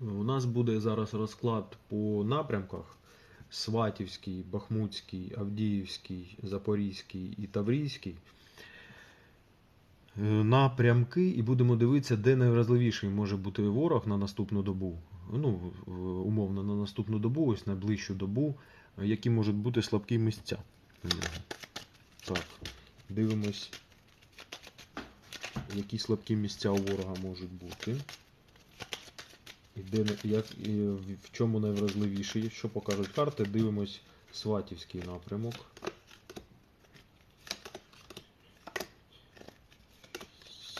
У нас буде зараз розклад по напрямках: Сватівський, Бахмутський, Авдіївський, Запорізький і Таврійський. Е, Напрямки, і будемо дивитися, де найвразливіший може бути ворог на наступну добу. Ну, умовно, на наступну добу, ось найближчу добу, які можуть бути слабкі місця. Так, дивимось, які слабкі місця у ворога можуть бути. І де, як, і в чому найвразливіший, що покажуть карти, дивимось Сватівський напрямок.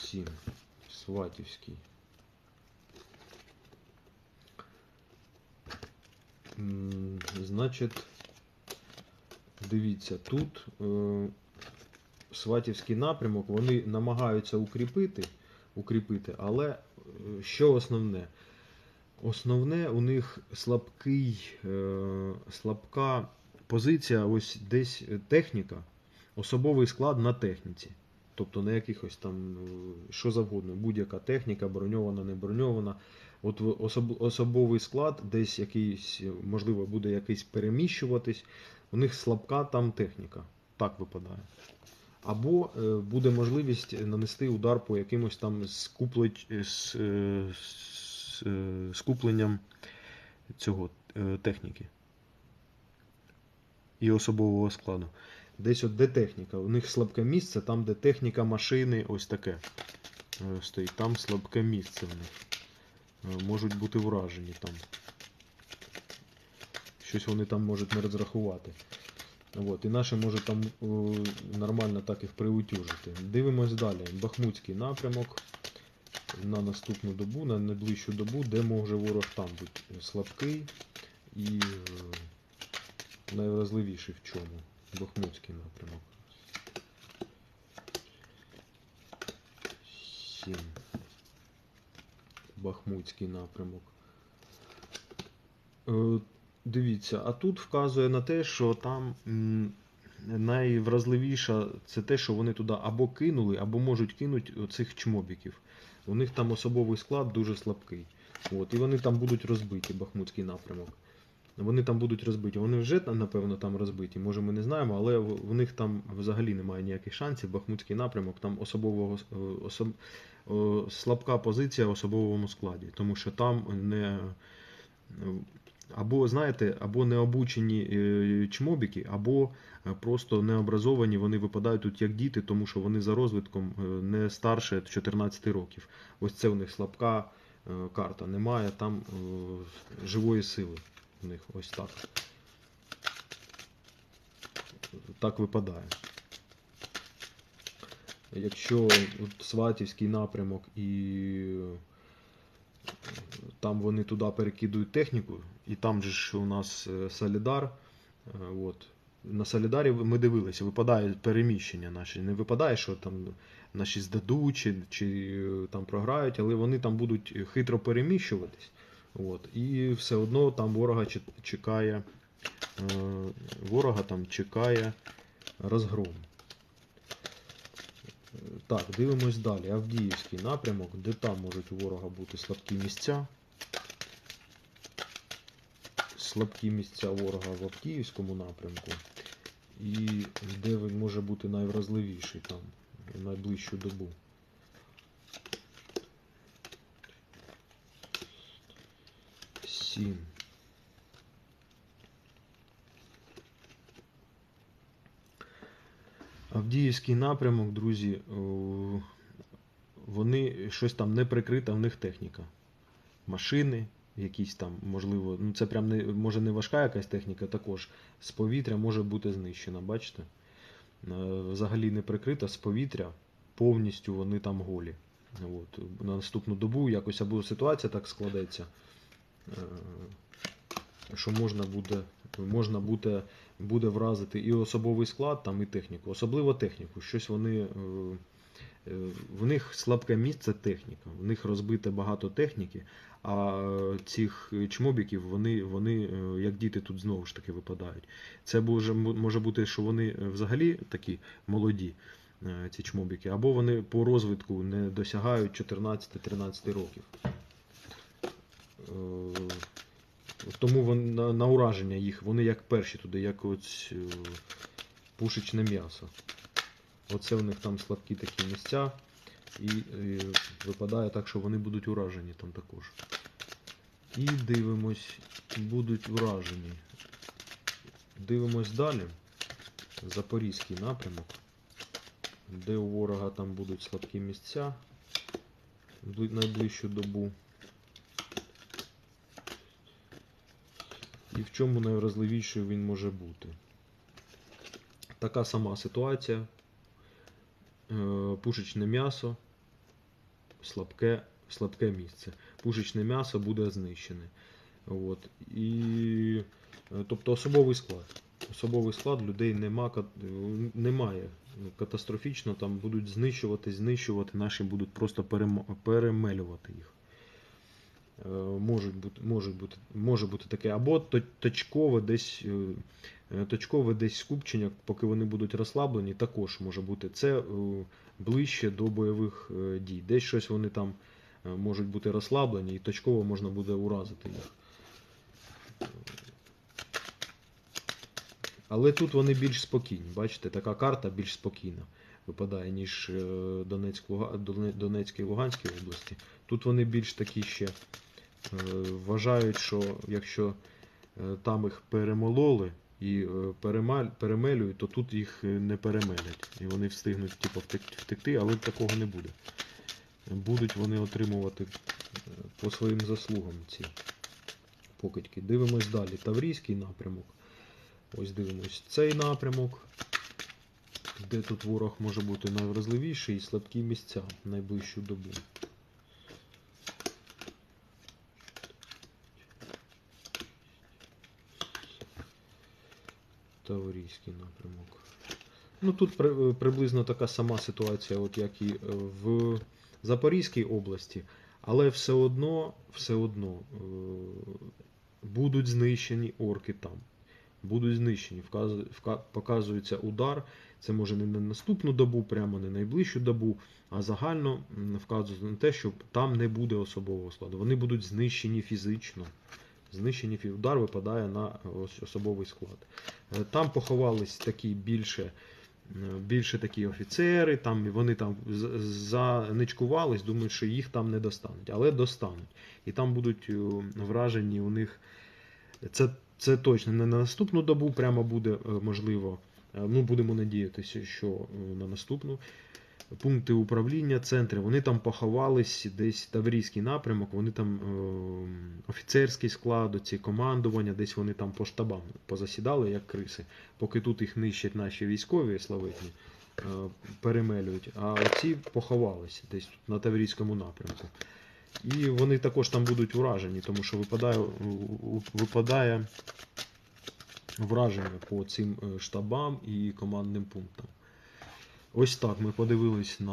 Сім. Сватівський. Значить, дивіться, тут е, Сватівський напрямок, вони намагаються укріпити, укріпити, але е, що основне? Основне у них слабкий, е, слабка позиція, ось десь е, техніка, особовий склад на техніці. Тобто на якихось там е, що завгодно, будь-яка техніка, броньована, не броньована. От особ- особовий склад, десь якийсь, можливо, буде якийсь переміщуватись, у них слабка там техніка. Так випадає. Або буде можливість нанести удар по якимось там скуплеч... з, е, скупленням цього е, техніки і особового складу. Десь от де техніка. У них слабке місце, там, де техніка машини, ось таке е, стоїть. Там слабке місце в них. Можуть бути вражені там. Щось вони там можуть не розрахувати. От, і наші можуть там е, нормально так їх приутюжити. Дивимось далі. Бахмутський напрямок на наступну добу, на найближчу добу, де може ворог там бути слабкий і е, найвразливіший в чому. Бахмутський напрямок. 7. Бахмутський напрямок. Е, Дивіться, а тут вказує на те, що там найвразливіше це те, що вони туди або кинули, або можуть кинути оцих чмобіків. У них там особовий склад дуже слабкий. От, і вони там будуть розбиті, Бахмутський напрямок. Вони там будуть розбиті. Вони вже напевно, там розбиті. Може, ми не знаємо, але в них там взагалі немає ніяких шансів. Бахмутський напрямок, там особового е, особ, е, слабка позиція в особовому складі, тому що там не. Або, знаєте, або необучені е, чмобіки, або просто необразовані, вони випадають тут як діти, тому що вони за розвитком е, не старше 14 років. Ось це у них слабка е, карта. Немає там е, живої сили. У них ось так. Так випадає. Якщо от Сватівський напрямок і там вони туди перекидують техніку, і там же ж у нас Солідар. От. На Солідарі ми дивилися, випадає переміщення наші. Не випадає, що там наші здадуть чи, чи е, там програють, але вони там будуть хитро переміщуватись. От. І все одно там ворога чекає, е, ворога там чекає розгром. Так, дивимось далі. Авдіївський напрямок, де там можуть у ворога бути слабкі місця. Слабкі місця ворога в Авдіївському напрямку. І де він може бути найвразливіший там в найближчу добу. Сім. Авдіївський напрямок, друзі, вони щось там не прикрита, в них техніка. Машини, якісь там, можливо, ну це прям не може не важка якась техніка, також з повітря може бути знищена, бачите? Е, Взагалі не прикрита з повітря, повністю вони там голі. От. На наступну добу якось або ситуація так складеться, е, що можна буде, можна буде, буде вразити і особовий склад, там, і техніку. Особливо техніку. Щось вони. Е, В них слабке місце техніка. В них розбите багато техніки, а цих чмобіків вони, вони е, як діти тут знову ж таки випадають. Це може, бути, що вони е, взагалі такі молоді, ці чмобіки, або вони по розвитку не досягають 14-13 років. Тому на, ураження їх, вони як перші туди, як ось пушечне м'ясо. Оце в них там слабкі такі місця. І е, випадає так, що вони будуть уражені там також. І дивимось, будуть уражені. Дивимось далі. Запорізький напрямок, де у ворога там будуть слабкі місця бли- найближчу добу. І в чому найвразливішою він може бути. Така сама ситуація. Е, Пушечне м'ясо, слабке, слабке місце. Пушечне м'ясо буде знищене. От. І, е, тобто особовий склад. Особовий склад людей нема, немає. Катастрофічно там будуть знищувати, знищувати, наші будуть просто перемелювати їх. Е, Можуть бути, можуть бути, може бути таке, або точкове десь, е, е, точкове десь скупчення, поки вони будуть розслаблені, також може бути. Це ближче до бойових дій. Десь щось вони там можуть бути розслаблені, і точково можна буде уразити їх. Але тут вони більш спокійні. Бачите, така карта більш спокійна випадає, ніж Донецьк, Донецькій і Луганській області. Тут вони більш такі ще вважають, що якщо е, там їх перемололи і е, перемелюють, то тут їх е, не перемелять. І вони встигнуть типу, втекти, але такого не буде. Будуть вони отримувати е, по своїм заслугам ці покидьки. Дивимось далі. Таврійський напрямок. Ось дивимось цей напрямок, де тут ворог може бути найвразливіший і слабкі місця в найближчу добу. Таврійський напрямок. Ну тут при- приблизно така сама ситуація, от як і е, в Запорізькій області, але все одно, все одно е, будуть знищені орки там. Будуть знищені. Показується удар. Це може не на наступну добу, прямо не найближчу добу, а загально вказується на те, що там не буде особового складу. Вони будуть знищені фізично. Знищені удар випадає на особовий склад. Е, Там поховались такі більше, е, більше такі офіцери, там вони там заничкувались, думають, що їх там не достануть, але достануть. І там будуть е, вражені у них. Це, це точно не на наступну добу прямо буде е, можливо. Е, Ну, будемо надіятися, що е, на наступну. Пункти управління, центри, вони там поховались десь Таврійський напрямок, вони там е, офіцерський склад, оці командування, десь вони там по штабам позасідали, як криси. Поки тут їх нищать наші військові славетні, е, перемелюють, а оці поховались десь на Таврійському напрямку. І вони також там будуть уражені, тому що випадає, випадає враження по цим е, штабам і командним пунктам. Ось так ми подивились на